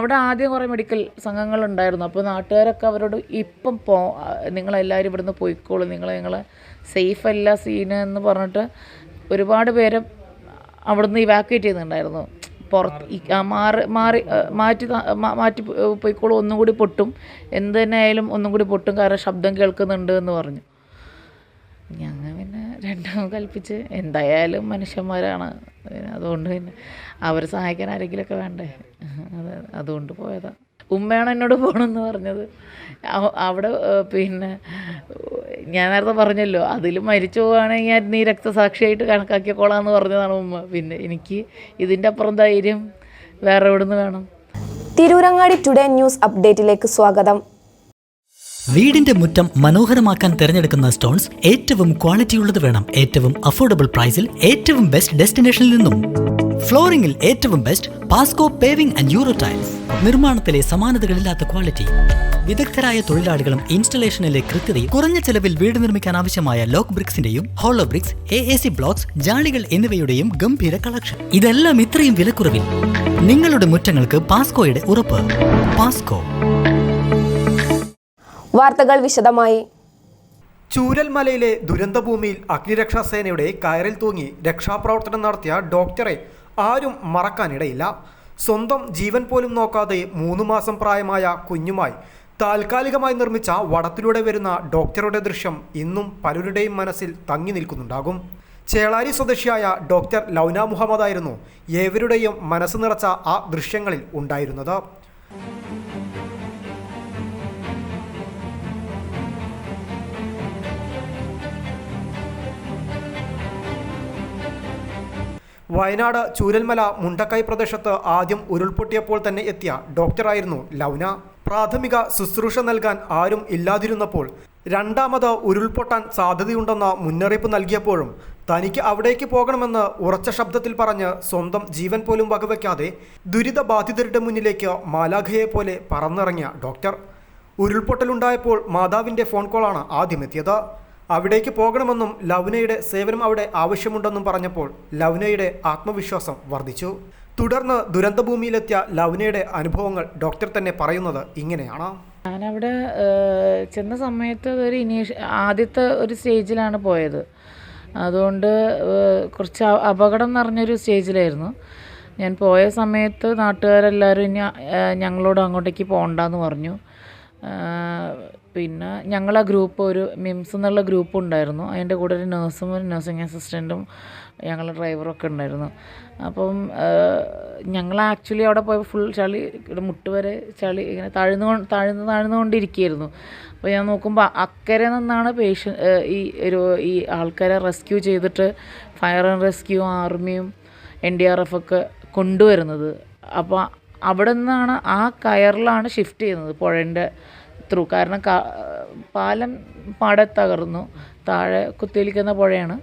അവിടെ ആദ്യം കുറേ മെഡിക്കൽ സംഘങ്ങളുണ്ടായിരുന്നു. അപ്പോൾ നാട്ടുകാരൊക്കെ അവരോട് ഇപ്പം പോ നിങ്ങളെല്ലാവരും ഇവിടുന്ന് പോയിക്കോളൂ. നിങ്ങൾ നിങ്ങളെ സേഫ് അല്ല സീന് എന്ന് പറഞ്ഞിട്ട് ഒരുപാട് പേരെ അവിടുന്ന് ഇവാക്യുവേറ്റ് ചെയ്യുന്നുണ്ടായിരുന്നു പുറത്ത് മാറി മാറി മാറ്റി മാറ്റി പോയിക്കോളും ഒന്നും കൂടി പൊട്ടും. എന്ത് തന്നെ ആയാലും ഒന്നും കൂടി പൊട്ടും കാരണം ശബ്ദം കേൾക്കുന്നുണ്ട് എന്ന് പറഞ്ഞു. ഞങ്ങൾ പിന്നെ രണ്ടും കൽപ്പിച്ച് എന്തായാലും മനുഷ്യന്മാരാണ്. അതുകൊണ്ട് പിന്നെ അവരെ സഹായിക്കാൻ ആരെങ്കിലുമൊക്കെ വേണ്ടേ? അത് അതുകൊണ്ട് പോയതാ. ഉമ്മയാണ് എന്നോട് പോകണമെന്ന് പറഞ്ഞത്. അവ- അവിടെ പിന്നെ ഞാൻ നേരത്തെ പറഞ്ഞല്ലോ അതിൽ മരിച്ചു പോവുകയാണെങ്കിൽ ഞാൻ നീ രക്തസാക്ഷിയായിട്ട് കണക്കാക്കിക്കോളാന്ന് പറഞ്ഞതാണ് ഉമ്മ. പിന്നെ എനിക്ക് ഇതിന്റെ അപ്പുറം ധൈര്യം വേറെ എവിടെ നിന്ന് വേണം? തിരൂരങ്ങാടി ടുഡേ ന്യൂസ് അപ്ഡേറ്റിലേക്ക് സ്വാഗതം. വീടിന്റെ മുറ്റം മനോഹരമാക്കാൻ തിരഞ്ഞെടുക്കുന്ന സ്റ്റോൺസ് ഏറ്റവും ക്വാളിറ്റിയുള്ളത് വേണം ഏറ്റവും അഫോർഡബിൾ പ്രൈസിൽ ഏറ്റവും ബെസ്റ്റ് ഡെസ്റ്റിനേഷനിൽ നിന്നും. ഫ്ലോറിംഗിൽ ഏറ്റവും best Pasco paving and Euro tiles നിർമ്മാണത്തിലെ സമാനതകളില്ലാത്ത ക്വാളിറ്റി വിദഗ്ധരായ തൊഴിലാളികളും ഇൻസ്റ്റലേഷനിലെ കൃത്യതയും കുറഞ്ഞ ചെലവിൽ വീട് നിർമ്മിക്കാൻ ആവശ്യമായ lock ബ്രിക്സിന്റെയും hollow bricks A A C blocks ജാളികൾ എന്നിവയുടെയും ഗംഭീര കളക്ഷൻ ഇതെല്ലാം ഇത്രയും വിലക്കുറവിൽ. നിങ്ങളുടെ മുറ്റങ്ങൾക്ക് പാസ്കോയുടെ ഉറപ്പ്. പാസ്കോ വാർത്തകൾ വിശദമായി. ചൂരൽമലയിലെ ദുരന്തഭൂമിയിൽ അഗ്നിരക്ഷാസേനയുടെ കയറിൽ തൂങ്ങി രക്ഷാപ്രവർത്തനം നടത്തിയ ഡോക്ടറെ ആരും മറക്കാനിടയില്ല. സ്വന്തം ജീവൻ പോലും നോക്കാതെ മൂന്ന് മാസം പ്രായമായ കുഞ്ഞുമായി താൽക്കാലികമായി നിർമ്മിച്ച വടത്തിലൂടെ വരുന്ന ഡോക്ടറുടെ ദൃശ്യം ഇന്നും പലരുടെയും മനസ്സിൽ തങ്ങി നിൽക്കുന്നുണ്ടാകും. ചേളാരി സ്വദേശിയായ ഡോക്ടർ ലൗന മുഹമ്മദായിരുന്നു ഏവരുടെയും മനസ്സ് നിറച്ച ആ ദൃശ്യങ്ങളിൽ ഉണ്ടായിരുന്നത്. വയനാട് ചൂരൽമല മുണ്ടക്കൈ പ്രദേശത്ത് ആദ്യം ഉരുൾപൊട്ടിയപ്പോൾ തന്നെ എത്തിയ ഡോക്ടറായിരുന്നു ലൗന. പ്രാഥമിക ശുശ്രൂഷ നൽകാൻ ആരും ഇല്ലാതിരുന്നപ്പോൾ രണ്ടാമത് ഉരുൾപൊട്ടാൻ സാധ്യതയുണ്ടെന്ന മുന്നറിയിപ്പ് നൽകിയപ്പോഴും തനിക്ക് അവിടേക്ക് പോകണമെന്ന് ഉറച്ച ശബ്ദത്തിൽ പറഞ്ഞ് സ്വന്തം ജീവൻ പോലും വകവയ്ക്കാതെ ദുരിതബാധിതരുടെ മുന്നിലേക്ക് മാലാഖയെ പോലെ പറന്നിറങ്ങിയ ഡോക്ടർ. ഉരുൾപൊട്ടലുണ്ടായപ്പോൾ മാതാവിന്റെ ഫോൺ കോളാണ് ആദ്യം എത്തിയത്. അവിടേക്ക് പോകണമെന്നും ലവ്നയുടെ സേവനം അവിടെ ആവശ്യമുണ്ടെന്നും പറഞ്ഞപ്പോൾ ലവ്നയുടെ ആത്മവിശ്വാസം വർദ്ധിച്ചു. തുടർന്ന് ദുരന്തഭൂമിയിലെത്തിയ ലവ്നയുടെ അനുഭവങ്ങൾ ഡോക്ടർ തന്നെ പറയുന്നത് ഇങ്ങനെയാണ്. ഞാനവിടെ ചെന്ന സമയത്ത് ഒരു ഇനീഷ് ആദ്യത്തെ ഒരു സ്റ്റേജിലാണ് പോയത്. അതുകൊണ്ട് കുറച്ച് അപകടം നിറഞ്ഞൊരു സ്റ്റേജിലായിരുന്നു. ഞാൻ പോയ സമയത്ത് നാട്ടുകാരെല്ലാവരും ഇനി ഞങ്ങളോട് അങ്ങോട്ടേക്ക് പോകണ്ടെന്ന് പറഞ്ഞു. പിന്നെ ഞങ്ങളെ ഗ്രൂപ്പ് ഒരു മിംസ് എന്നുള്ള ഗ്രൂപ്പ് ഉണ്ടായിരുന്നു. അതിന്റെ കൂടെ ഒരു നേഴ്സും ഒരു നഴ്സിംഗ് അസിസ്റ്റന്റും ഞങ്ങളുടെ ഡ്രൈവറൊക്കെ ഉണ്ടായിരുന്നു. അപ്പം ഞങ്ങൾ ആക്ച്വലി അവിടെ പോയപ്പോൾ ഫുൾ ചളി മുട്ട് വരെ ചളി ഇങ്ങനെ താഴ്ന്നു താഴ്ന്നു താഴ്ന്നു കൊണ്ടിരിക്കുകയായിരുന്നു. അപ്പോൾ ഞാൻ നോക്കുമ്പോൾ അക്കരെ നിന്നാണ് പേഷ്യൻ ഈ ഒരു ഈ ആൾക്കാരെ റെസ്ക്യൂ ചെയ്തിട്ട് ഫയർ ആൻഡ് റെസ്ക്യൂ ആർമിയും എൻ ഡി ആർ എഫ് ഒക്കെ കൊണ്ടുവരുന്നത്. അപ്പോൾ അവിടെ നിന്നാണ് ആ കയറിലാണ് ഷിഫ്റ്റ് ചെയ്യുന്നത് പുഴന്റെ ത്രൂ. കാരണം പാലം പാടെ തകർന്നു. താഴെ കുത്തിയൊലിക്കുന്ന പുഴയാണ്.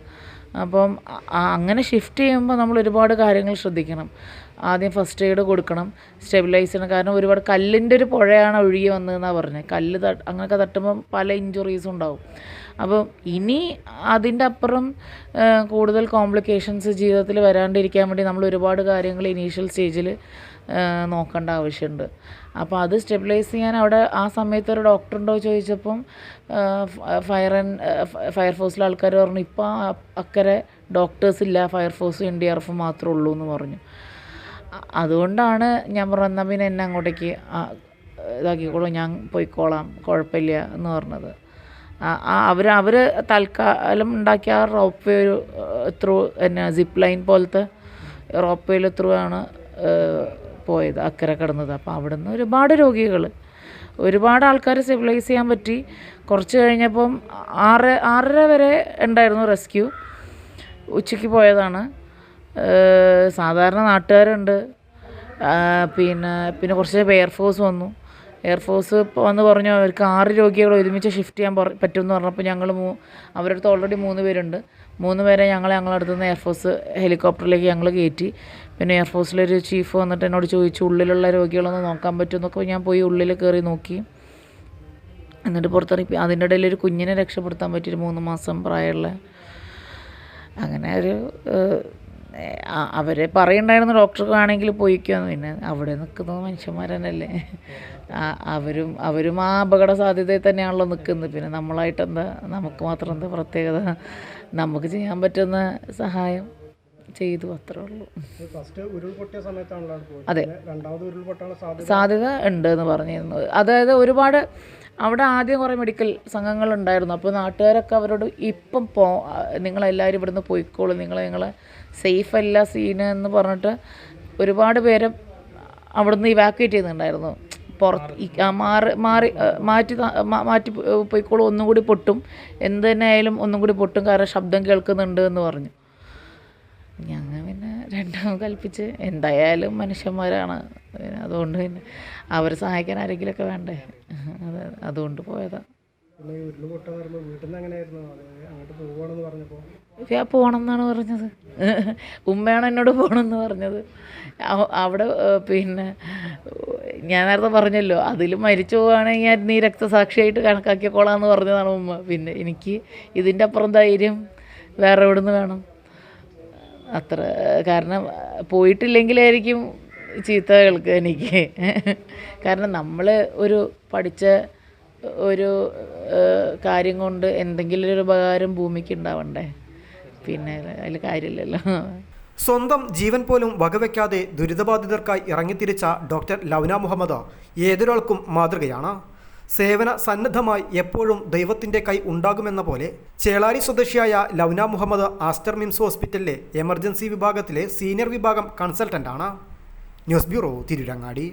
അപ്പം അങ്ങനെ ഷിഫ്റ്റ് ചെയ്യുമ്പോൾ നമ്മൾ ഒരുപാട് കാര്യങ്ങൾ ശ്രദ്ധിക്കണം. ആദ്യം ഫസ്റ്റ് എയ്ഡ് കൊടുക്കണം സ്റ്റെബിലൈസ് ചെയ്യണം. കാരണം ഒരുപാട് കല്ലിന്റെ ഒരു പുഴയാണ് ഒഴുകി വന്നതെന്നാണ് പറഞ്ഞത് കല്ല് തട്ട് അങ്ങനെയൊക്കെ തട്ടുമ്പം പല ഇഞ്ചുറീസും ഉണ്ടാവും. അപ്പം ഇനി അതിന്റെ അപ്പുറം കൂടുതൽ കോംപ്ലിക്കേഷൻസ് ജീവിതത്തിൽ വരാണ്ടിരിക്കാൻ വേണ്ടി നമ്മൾ ഒരുപാട് കാര്യങ്ങൾ ഇനീഷ്യൽ സ്റ്റേജിൽ നോക്കേണ്ട ആവശ്യമുണ്ട്. അപ്പോൾ അത് സ്റ്റെബിലൈസ് ചെയ്യാൻ അവിടെ ആ സമയത്ത് ഒരു ഡോക്ടർ ഉണ്ടോ ചോദിച്ചപ്പം ഫയർ ആൻഡ് ഫയർഫോഴ്സിലെ ആൾക്കാർ പറഞ്ഞു ഇപ്പോൾ അക്കരെ ഡോക്ടേഴ്സ് ഇല്ല ഫയർഫോഴ്സും എൻ ഡി ആർ എഫും മാത്രമേ ഉള്ളൂ എന്ന് പറഞ്ഞു. അതുകൊണ്ടാണ് ഞാൻ പറഞ്ഞു പിന്നെ എന്നെ അങ്ങോട്ടേക്ക് ഇതാക്കിക്കോളൂ ഞാൻ പോയിക്കോളാം കുഴപ്പമില്ല എന്ന് പറഞ്ഞത്. അവർ അവർ തൽക്കാലം ഉണ്ടാക്കിയ ആ റോപ്പ് വേ ഒരു ത്രൂ എന്നാ സിപ്പ് ലൈൻ പോലത്തെ റോപ്പ് വേയിൽ ത്രൂ ആണ് പോയത് അക്കരെ കിടന്നത്. അപ്പോൾ അവിടുന്ന് ഒരുപാട് രോഗികൾ ഒരുപാട് ആൾക്കാർ സിവിലൈസ് ചെയ്യാൻ പറ്റി. കുറച്ച് കഴിഞ്ഞപ്പം ആറ് ആറര വരെ ഉണ്ടായിരുന്നു റെസ്ക്യൂ ഉച്ചയ്ക്ക് പോയതാണ്. സാധാരണ നാട്ടുകാരുണ്ട്. പിന്നെ പിന്നെ കുറച്ച് എയർഫോഴ്സ് വന്നു. എയർഫോഴ്സ് വന്ന് പറഞ്ഞു അവർക്ക് ആറ് രോഗികൾ ഒരുമിച്ച് ഷിഫ്റ്റ് ചെയ്യാൻ പറ പറ്റുമെന്ന് പറഞ്ഞപ്പോൾ ഞങ്ങൾ മൂ അവരുടെ അടുത്ത് ഓൾറെഡി മൂന്ന് പേരുണ്ട്. മൂന്ന് പേരെ ഞങ്ങൾ ഞങ്ങളുടെ അടുത്ത് നിന്ന് എയർഫോഴ്സ് ഹെലികോപ്റ്ററിലേക്ക് ഞങ്ങൾ കയറ്റി പിന്നെ എയർഫോഴ്സിലൊരു ചീഫ് വന്നിട്ട് എന്നോട് ചോദിച്ചു ഉള്ളിലുള്ള രോഗികളൊന്ന് നോക്കാൻ പറ്റുമെന്നൊക്കെ ഞാൻ പോയി ഉള്ളിൽ കയറി നോക്കി. എന്നിട്ട് പുറത്തിറങ്ങി. അതിന്റെ ഇടയിൽ ഒരു കുഞ്ഞിനെ രക്ഷപ്പെടുത്താൻ പറ്റിയൊരു മൂന്ന് മാസം പ്രായമുള്ള. അങ്ങനെ ഒരു ഏഹ്, ആ- ഡോക്ടർ ആണെങ്കിൽ പോയിക്കോ. പിന്നെ അവിടെ നിൽക്കുന്നത് മനുഷ്യന്മാർ തന്നെയല്ലേ അവരും അവരും ആ അപകട സാധ്യതയിൽ തന്നെയാണല്ലോ നിൽക്കുന്നത്. പിന്നെ നമ്മളായിട്ട് എന്താ നമുക്ക് മാത്രം എന്താ പ്രത്യേകത? നമുക്ക് ചെയ്യാൻ പറ്റുന്ന സഹായം ചെയ്തു അത്രേ ഉള്ളൂ. അതെ സാധ്യത? ഉണ്ട് എന്ന് പറഞ്ഞിരുന്നത്. അതായത് ഒരുപാട് അവിടെ ആദ്യം കുറേ മെഡിക്കൽ സംഘങ്ങൾ ഉണ്ടായിരുന്നു അപ്പോൾ നാട്ടുകാരൊക്കെ അവരോട് ഇപ്പം പോ നിങ്ങളെല്ലാവരും ഇവിടുന്ന് പോയിക്കോളൂ നിങ്ങൾ നിങ്ങളെ സേഫ് അല്ല സീന് എന്ന് പറഞ്ഞിട്ട് ഒരുപാട് പേരെ അവിടുന്ന് ഇവാക്യുവേറ്റ് ചെയ്യുന്നുണ്ടായിരുന്നു പുറത്ത് മാറി മാറി മാറ്റി മാറ്റി പോയിക്കോളൂ ഒന്നും കൂടി പൊട്ടും. എന്ത് തന്നെ ആയാലും ഒന്നും കൂടി പൊട്ടും കാരണം ശബ്ദം കേൾക്കുന്നുണ്ട് എന്ന് പറഞ്ഞു. ഞങ്ങൾ പിന്നെ രണ്ടും കൽപ്പിച്ച് എന്തായാലും മനുഷ്യന്മാരാണ്. അതുകൊണ്ട് പിന്നെ അവരെ സഹായിക്കാൻ ആരെങ്കിലുമൊക്കെ വേണ്ടേ? അത് അതുകൊണ്ട് പോയതാ. പിന്നെ ഈ വീട്ടിൽ നിന്ന് എങ്ങനെയായിരുന്നു? അങ്ങോട്ട് പോവുകയാണെന്ന് പറഞ്ഞപ്പോൾ ഞാൻ പോകണം എന്നാണ് പറഞ്ഞത്. ഉമ്മയാണ് എന്നോട് പോകണമെന്ന് പറഞ്ഞത്. അവിടെ പിന്നെ ഞാൻ നേരത്തെ പറഞ്ഞല്ലോ അതിൽ മരിച്ചു പോവുകയാണെങ്കിൽ ഞാൻ നീ രക്തസാക്ഷിയായിട്ട് കണക്കാക്കിക്കോളാന്ന് പറഞ്ഞതാണ് ഉമ്മ. പിന്നെ എനിക്ക് ഇതിന്റെ അപ്പുറം ധൈര്യം വേറെ എവിടെ നിന്ന് വേണം? അത്ര കാരണം പോയിട്ടില്ലെങ്കിലായിരിക്കും ചീത്ത കേൾക്കുക എനിക്ക്. കാരണം നമ്മൾ ഒരു പഠിച്ച ഒരു കാര്യം കൊണ്ട് എന്തെങ്കിലും ഒരു ഉപകാരം ഭൂമിക്ക് ഉണ്ടാവണ്ടേ? പിന്നെ അതിൽ കാര്യമില്ലല്ലോ. സ്വന്തം ജീവൻ പോലും വകവെക്കാതെ ദുരിതബാധിതർക്കായി ഇറങ്ങിത്തിരിച്ച ഡോക്ടർ ലൗന മുഹമ്മദ് ഏതൊരാൾക്കും മാതൃകയാണ്. സേവന സന്നദ്ധമായി എപ്പോഴും ദൈവത്തിന്റെ കൈ ഉണ്ടാകുമെന്ന പോലെ ചേളാരി സ്വദേശിയായ ലൗന മുഹമ്മദ് ആസ്റ്റർ മിംസ് ഹോസ്പിറ്റലിലെ എമർജൻസി വിഭാഗത്തിലെ സീനിയർ വിഭാഗം കൺസൾട്ടന്റാണ്. News bureau Tirurangadi.